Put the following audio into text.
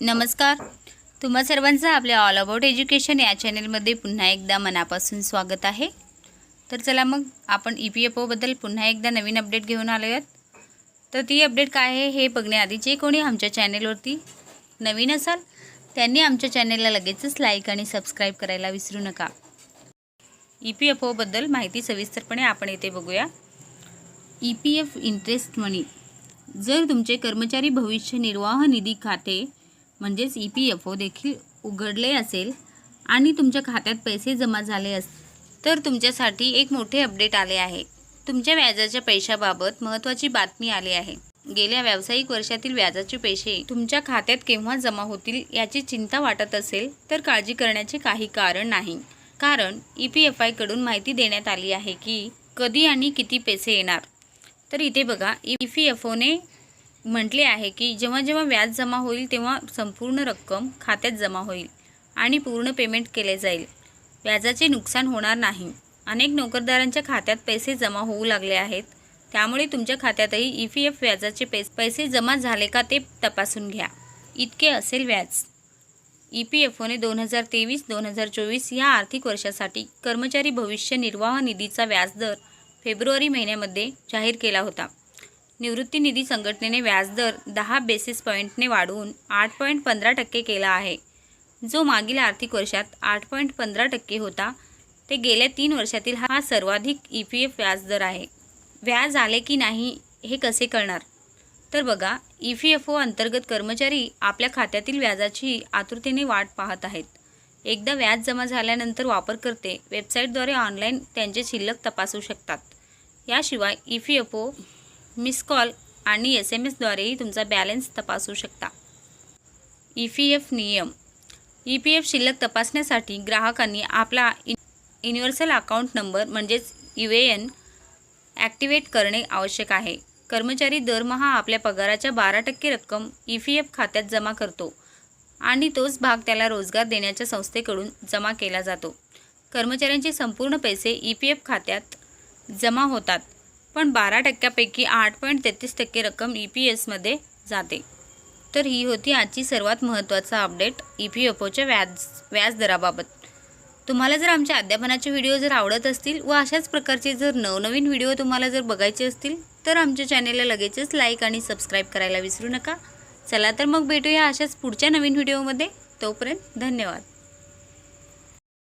नमस्कार. तुम्हा सर्वांचं आपल्या ऑल अबाउट एज्युकेशन या चॅनेलमध्ये पुन्हा एकदा मनापासून स्वागत आहे. तर चला मग आपण ई पी एफ ओबद्दल पुन्हा एकदा नवीन अपडेट घेऊन आलो आहोत तर ती अपडेट काय आहे हे बघण्याआधी जे कोणी आमच्या चॅनेलवरती नवीन असाल त्यांनी आमच्या चॅनेलला लगेचच लाईक आणि सबस्क्राईब करायला विसरू नका. ई पी एफ ओबद्दल माहिती सविस्तरपणे आपण येथे बघूया. E P F interest money जर तुमचे कर्मचारी भविष्य निर्वाह निधी खाते म्हणजेच ई पी एफ ओ देखील उघडले असेल आणि तुमच्या खात्यात पैसे जमा झाले अस तर तुमच्यासाठी एक मोठे अपडेट आले आहे. तुमच्या व्याजाच्या पैशाबाबत महत्त्वाची बातमी आली आहे. गेल्या व्यावसायिक वर्षातील व्याजाचे पैसे तुमच्या खात्यात केव्हा जमा होतील याची चिंता वाटत असेल तर काळजी करण्याचे काही कारण नाही. कारण ई पी एफ आयकडून माहिती देण्यात आली आहे की कधी आणि किती पैसे येणार. तर इथे बघा ई पी एफ ओने म्हटले आहे की जेव्हा जेव्हा व्याज जमा होईल तेव्हा संपूर्ण रक्कम खात्यात जमा होईल आणि पूर्ण पेमेंट केले जाईल. व्याजाचे नुकसान होणार नाही. अनेक नोकरदारांच्या खात्यात पैसे जमा होऊ लागले आहेत. त्यामुळे तुमच्या खात्यातही ई पी एफ व्याजाचे पैसे पैसे जमा झाले का ते तपासून घ्या. इतके असेल व्याज. ई पी एफ ओने दोन हजार तेवीस दोन हजार चोवीस या आर्थिक वर्षासाठी कर्मचारी भविष्य निर्वाह निधीचा व्याजदर फेब्रुवारी महिन्यामध्ये जाहीर केला होता. निवृत्ती निधी संघटनेने व्याजदर दहा बेसिस पॉईंटने वाढवून आठ पॉईंट पंधरा टक्के केला आहे. जो मागील आर्थिक वर्षात आठ पॉईंट पंधरा टक्के होता ते गेल्या तीन वर्षातील हा सर्वाधिक ई पी एफ व्याजदर आहे. व्याज आले की नाही हे कसे कळणार? तर बघा ई पी एफ ओ अंतर्गत कर्मचारी आपल्या खात्यातील व्याजाची आतुरतेने वाट पाहत आहेत. एकदा व्याज जमा झाल्यानंतर वापरकर्ते वेबसाईटद्वारे ऑनलाईन त्यांचे शिल्लक तपासू शकतात. याशिवाय E P F O miss call आणि एस एम एसद्वारेही तुमचा बॅलन्स तपासू शकता. ई पी एफ नियम. ई पी एफ शिल्लक तपासण्यासाठी ग्राहकांनी आपला इन युनिव्हर्सल अकाउंट नंबर म्हणजेच यू ए एन ॲक्टिवेट करणे आवश्यक आहे. कर्मचारी दरमहा आपल्या पगाराच्या बारा टक्के रक्कम ई पी एफ खात्यात जमा करतो आणि तोच भाग त्याला रोजगार देण्याच्या संस्थेकडून जमा केला जातो. कर्मचाऱ्यांचे संपूर्ण पैसे ई पी एफ खात्यात जमा होतात. पण बारा टक्क्यापैकी आठ पॉईंट तेहतीस टक्के रक्कम ई पी एसमध्ये जाते. तर ही होती आजची सर्वात महत्त्वाचा अपडेट ई पी एफ ओच्या व्याज व्याजदराबाबत तुम्हाला जर आमच्या अध्यापनाचे व्हिडिओ जर आवडत असतील व अशाच प्रकारचे जर नवनवीन व्हिडिओ तुम्हाला जर बघायचे असतील तर आमच्या चॅनेलला लगेचच लाईक आणि सबस्क्राईब करायला विसरू नका. चला तर मग भेटूया अशाच पुढच्या नवीन व्हिडिओमध्ये. तोपर्यंत धन्यवाद.